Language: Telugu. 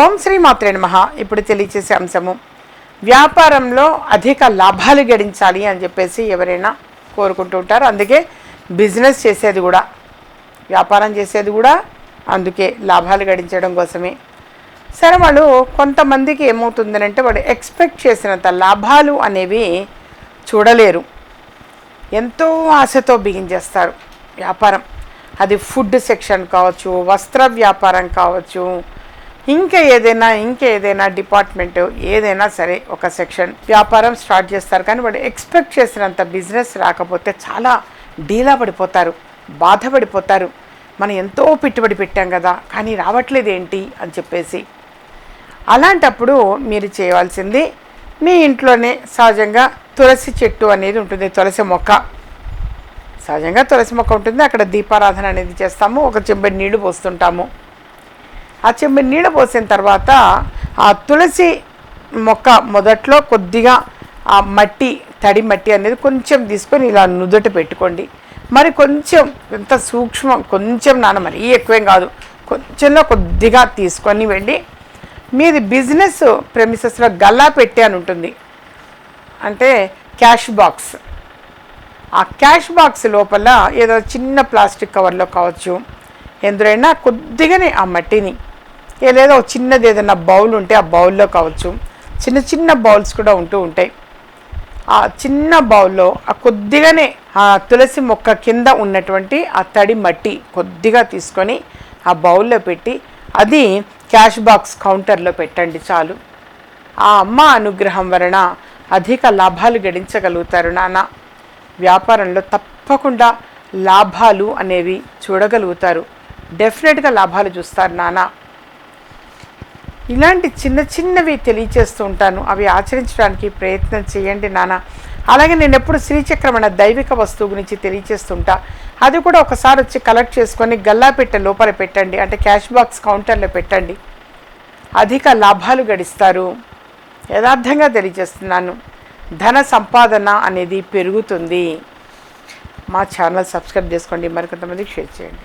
ఓం శ్రీ మాత్రే నమః. ఇప్పుడు తెలియచేసే అంశము వ్యాపారంలో అధిక లాభాలు గడించాలి అని చెప్పేసి ఎవరైనా కోరుకుంటూ ఉంటారు. అందుకే బిజినెస్ చేసేది కూడా వ్యాపారం చేసేది కూడా అందుకే లాభాలు గడించడం కోసమే. సరే వాళ్ళు కొంతమందికి ఏమవుతుందనంటే వాడు ఎక్స్పెక్ట్ చేసినంత లాభాలు అనేవి చూడలేరు. ఎంతో ఆశతో బిగించేస్తారు వ్యాపారం. అది ఫుడ్ సెక్షన్ కావచ్చు వస్త్ర వ్యాపారం కావచ్చు ఇంకా ఏదైనా ఇంకా ఏదైనా డిపార్ట్మెంట్ ఏదైనా సరే ఒక సెక్షన్ వ్యాపారం స్టార్ట్ చేస్తారు. కానీ వాడు ఎక్స్పెక్ట్ చేసినంత బిజినెస్ రాకపోతే చాలా డీలా పడిపోతారు బాధపడిపోతారు. మనం ఎంతో పెట్టుబడి పెట్టాం కదా కానీ రావట్లేదు ఏంటి అని చెప్పేసి. అలాంటప్పుడు మీరు చేయవలసింది మీ ఇంట్లోనే సహజంగా తులసి చెట్టు అనేది ఉంటుంది తులసి మొక్క. సహజంగా తులసి మొక్క ఉంటుంది అక్కడ దీపారాధన అనేది చేస్తాము ఒక చెంబడి నీళ్ళు పోస్తుంటాము. ఆ చెంబడి నీడ పోసిన తర్వాత ఆ తులసి మొక్క మొదట్లో కొద్దిగా ఆ మట్టి తడి మట్టి అనేది కొంచెం తీసుకొని ఇలా నుదుట పెట్టుకోండి. మరి కొంచెం ఎంత సూక్ష్మం కొంచెం నాన్న మరీ ఎక్కువేం కాదు. కొంచెంలో కొద్దిగా తీసుకొని వెళ్ళి మీది బిజినెస్ ప్రెమిసెస్లో గల్లా పెట్టి అని ఉంటుంది. అంటే క్యాష్ బాక్స్. ఆ క్యాష్ బాక్స్ లోపల ఏదో చిన్న ప్లాస్టిక్ కవర్లో కావచ్చు. ఎందుకైనా కొద్దిగానే ఆ మట్టిని లేదా ఒక చిన్నది ఏదైనా బౌల్ ఉంటే ఆ బౌల్లో కావచ్చు. చిన్న చిన్న బౌల్స్ కూడా ఉంటూ ఉంటాయి. ఆ చిన్న బౌల్లో ఆ కొద్దిగానే ఆ తులసి మొక్క కింద ఉన్నటువంటి ఆ తడి మట్టి కొద్దిగా తీసుకొని ఆ బౌల్లో పెట్టి అది క్యాష్ బాక్స్ కౌంటర్లో పెట్టండి చాలు. ఆ అమ్మ అనుగ్రహం వలన అధిక లాభాలు గడించగలుగుతారు నాన్న. వ్యాపారంలో తప్పకుండా లాభాలు అనేవి చూడగలుగుతారు. డెఫినెట్గా లాభాలు చూస్తారు నాన్న. ఇలాంటి చిన్న చిన్నవి తెలియచేస్తూ ఉంటాను. అవి ఆచరించడానికి ప్రయత్నం చేయండి నాన్న అలాగే నేను ఎప్పుడు శ్రీచక్రం అనే దైవిక వస్తువు గురించి తెలియచేస్తుంటా అది కూడా ఒకసారి వచ్చి కలెక్ట్ చేసుకొని గల్లా పెట్టె లోపల పెట్టండి. అంటే క్యాష్ బాక్స్ కౌంటర్లో పెట్టండి. అధిక లాభాలు గడిస్తారు. యథార్థంగా తెలియజేస్తున్నాను. ధన సంపాదన అనేది పెరుగుతుంది. మా ఛానల్ సబ్స్క్రైబ్ చేసుకోండి. మరికొంతమందికి షేర్ చేయండి.